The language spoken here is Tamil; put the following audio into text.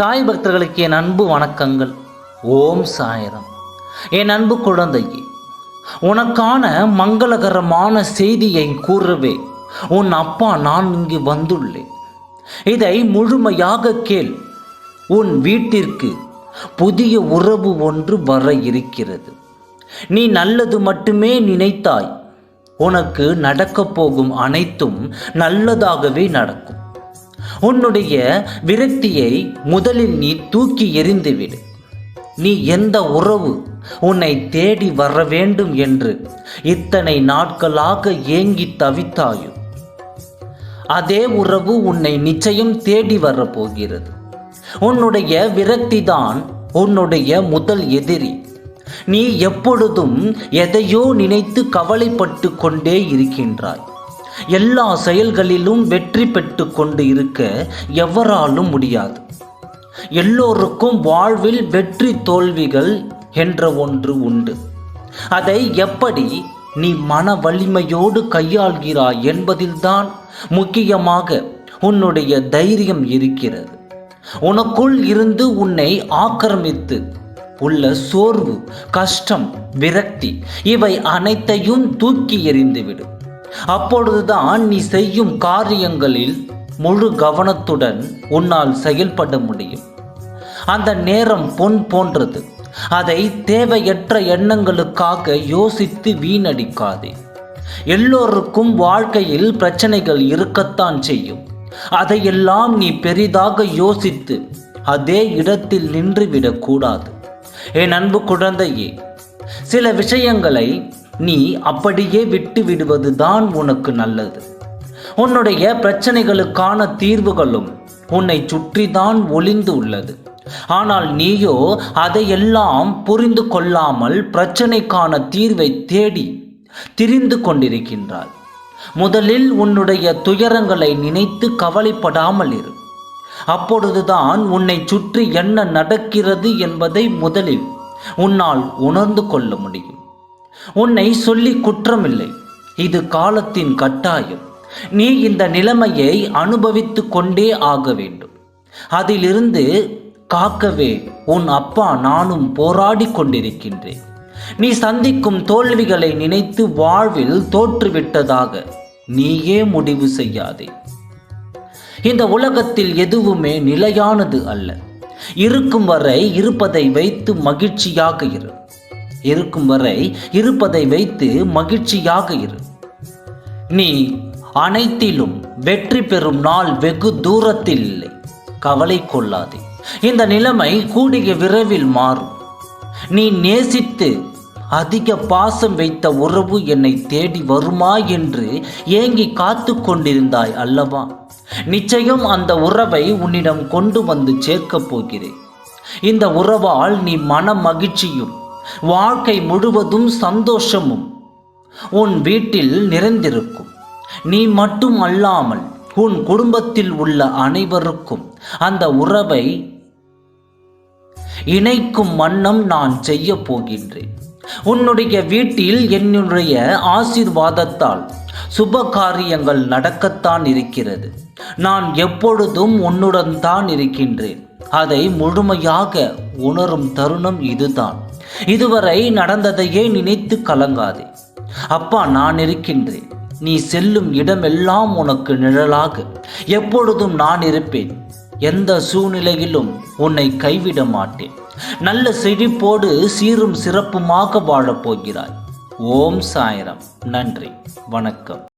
சாய் பக்தர்களுக்கு என் அன்பு வணக்கங்கள். ஓம் சாயரம். என் அன்பு குழந்தையே உனக்கான மங்களகரமான செய்தியை கூறவே. உன் அப்பா நான் இங்கு வந்துள்ளேன். இதை முழுமையாக கேள். உன் வீட்டிற்கு புதிய உறவு ஒன்று வர இருக்கிறது. நீ நல்லது மட்டுமே நினைத்தாய். உனக்கு நடக்கப் போகும் அனைத்தும் நல்லதாகவே நடக்கும். உன்னுடைய விரக்தியை முதலில் நீ தூக்கி எறிந்துவிடு. நீ எந்த உறவு உன்னை தேடி வர வேண்டும் என்று இத்தனை நாட்களாக ஏங்கி தவித்தாயோ? அதே உறவு உன்னை நிச்சயம் தேடி வரப் போகிறது உன்னுடைய விரக்திதான் உன்னுடைய முதல் எதிரி. நீ எப்பொழுதும் எதையோ நினைத்து கவலைப்பட்டு கொண்டே இருக்கின்றாய். எல்லா செயல்களிலும் வெற்றி பெற்று கொண்டு இருக்க எவராலும் முடியாது. எல்லோருக்கும் வாழ்வில் வெற்றி தோல்விகள் என்ற ஒன்று உண்டு. அதை எப்படி நீ மன வலிமையோடு கையாள்கிறாய் என்பதில்தான் முக்கியமாக உன்னுடைய தைரியம் இருக்கிறது. உனக்குள் இருந்து உன்னை ஆக்கிரமித்து உள்ள சோர்வு கஷ்டம் விரக்தி இவை அனைத்தையும் தூக்கி எறிந்துவிடும். அப்பொழுதுதான் நீ செய்யும் காரியங்களில் முழு கவனத்துடன் உன்னால் செயல்பட முடியும். அந்த நேரம் பொன் போன்றது. அதை தேவையற்ற எண்ணங்களுக்காக யோசித்து வீணடிக்காதே. எல்லோருக்கும் வாழ்க்கையில் பிரச்சனைகள் இருக்கத்தான் செய்யும். அதையெல்லாம் நீ பெரிதாக யோசித்து அதே இடத்தில் நின்றுவிடக்கூடாது என் அன்பு குழந்தையே சில விஷயங்களை நீ அப்படியே விட்டு விடுவதுதான் உனக்கு நல்லது. உன்னுடைய பிரச்சனைகளுக்கான தீர்வுகளும் உன்னை சுற்றிதான் ஒளிந்து உள்ளது. ஆனால் நீயோ அதையெல்லாம் புரிந்து கொள்ளாமல் பிரச்சனைக்கான தீர்வை தேடி திரிந்து கொண்டிருக்கின்றாய். முதலில் உன்னுடைய துயரங்களை நினைத்து கவலைப்படாமல் இரு. அப்பொழுதுதான் உன்னை சுற்றி என்ன நடக்கிறது என்பதை முதலில் உன்னால் உணர்ந்து கொள்ள முடியும். உன்னை சொல்லி குற்றமில்லை. இது காலத்தின் கட்டாயம். நீ இந்த நிலைமையை அனுபவித்து கொண்டே ஆக வேண்டும். அதிலிருந்து காக்கவே உன் அப்பா நானும் போராடி கொண்டிருக்கின்றேன். நீ சந்திக்கும் தோல்விகளை நினைத்து வாழ்வில் தோற்றுவிட்டதாக நீயே முடிவு செய்யாதே. இந்த உலகத்தில் எதுவுமே நிலையானது அல்ல. இருக்கும் வரை இருப்பதை வைத்து மகிழ்ச்சியாக இரு. இருக்கும் வரை இருப்பதை வைத்து மகிழ்ச்சியாக இரு. நீ அனைத்திலும் வெற்றி பெறும் நாள் வெகு தூரத்தில் இல்லை. கவலை கொள்ளாதே. இந்த நிலைமை கூடிய விரைவில் மாறும். நீ நேசித்து அதிக பாசம் வைத்த உறவு என்னை தேடி வருமா என்று ஏங்கி காத்து கொண்டிருந்தாய் அல்லவா? நிச்சயம் அந்த உறவை உன்னிடம் கொண்டு வந்து சேர்க்கப் போகிறேன். இந்த உறவால் நீ மன மகிழ்ச்சியும் வாழ்க்கை முழுவதும் சந்தோஷமும் உன் வீட்டில் நிறைந்திருக்கும். நீ மட்டும் அல்லாமல் உன் குடும்பத்தில் உள்ள அனைவருக்கும் அந்த உறவை இணைக்கும் வண்ணம் நான் செய்ய போகின்றேன். உன்னுடைய வீட்டில் என்னுடைய ஆசீர்வாதத்தால் சுப காரியங்கள் நடக்கத்தான் இருக்கிறது. நான் எப்பொழுதும் உன்னுடன் தான் இருக்கின்றேன். அதை முழுமையாக உணரும் தருணம் இதுதான். இதுவரை நடந்ததையே நினைத்து கலங்காதே. அப்பா நான் இருக்கின்றேன். நீ செல்லும் இடமெல்லாம் உனக்கு நிழலாக. எப்பொழுதும் நான் இருப்பேன். எந்த சூழ்நிலையிலும் உன்னை கைவிட மாட்டேன். நல்ல செழிப்போடு சீரும் சிறப்புமாக வாழப் போகிறாய். ஓம் சாயரம். நன்றி. வணக்கம்.